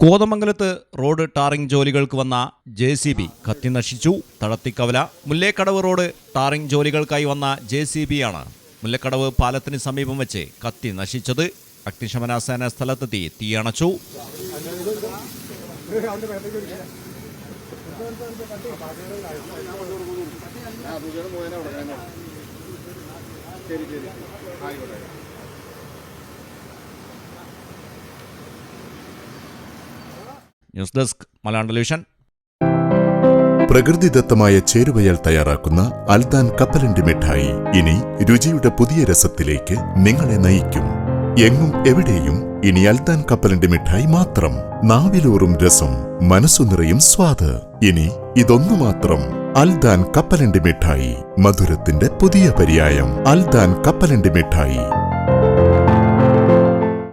കോതമംഗലത്ത് road tarring ജോലികൾക്ക് വന്ന ജെ സി ബി കത്തി നശിച്ചു തഴത്തിക്കവല മുല്ലേക്കടവ് റോഡ് ടാറിംഗ് ജോലികൾക്കായി വന്ന ജെ സി ബിയാണ് മുല്ലക്കടവ് പാലത്തിന് സമീപം വെച്ച് കത്തി നശിച്ചത് അഗ്നിശമന സേന സ്ഥലത്തെത്തി തീയണച്ചു ന്യൂസ് ഡെസ്ക് മലയാളം ടെലിവിഷൻ. പ്രകൃതിദത്തമായ ചേരുവയൽ തയ്യാറാക്കുന്ന അൽദാൻ കപ്പലണ്ടി മിഠായി ഇനി രുചിയുടെ പുതിയ രസത്തിലേക്ക് നിങ്ങളെ നയിക്കും. എങ്ങും എവിടെയും ഇനി അൽദാൻ കപ്പലണ്ടി മിഠായി മാത്രം. നാവിലൂറും രസം മനസ്സു നിറയും സ്വാദ്. ഇനി ഇതൊന്നു മാത്രം. അൽദാൻ കപ്പലണ്ടി മിഠായി മധുരത്തിന്റെ പുതിയ പര്യായം. അൽദാൻ കപ്പലണ്ടി മിഠായി.